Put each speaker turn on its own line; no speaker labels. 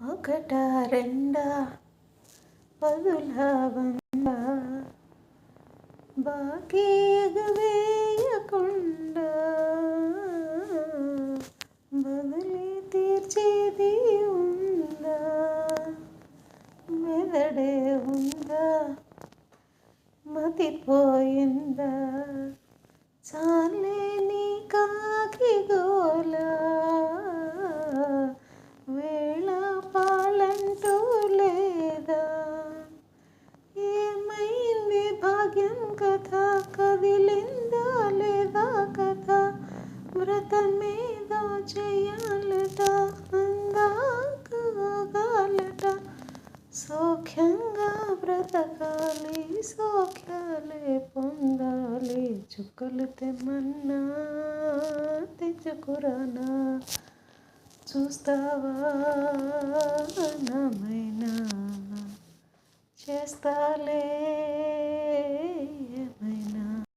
ఒకట రెండా పదుల వంద. బాకీ ఎగవేయకుండా బదిలీ తీర్చేది ఉందా? మెదడే ఉందా? మతిపోయిందా? చాలే నీ కాకి గోలా. వే భాగ్యం కథ కదిలిందా లేదా కథ వ్రతం మీద చేయాలట అందాకాగాలట సౌఖ్యంగా బ్రతకాలి సౌఖ్యాలే పొందాలి చుక్కలు తెమ్మన్నా తెచ్చుకురానా చూస్తావా నామైనా చేస్తాలే